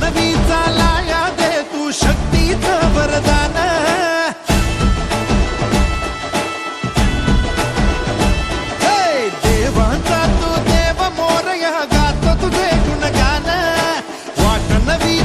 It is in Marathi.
नवीचा लाया दे तू शक्तीचं वरदान. देवांचा तू देव मोर या गात तुझे गुणगान. वाट नवी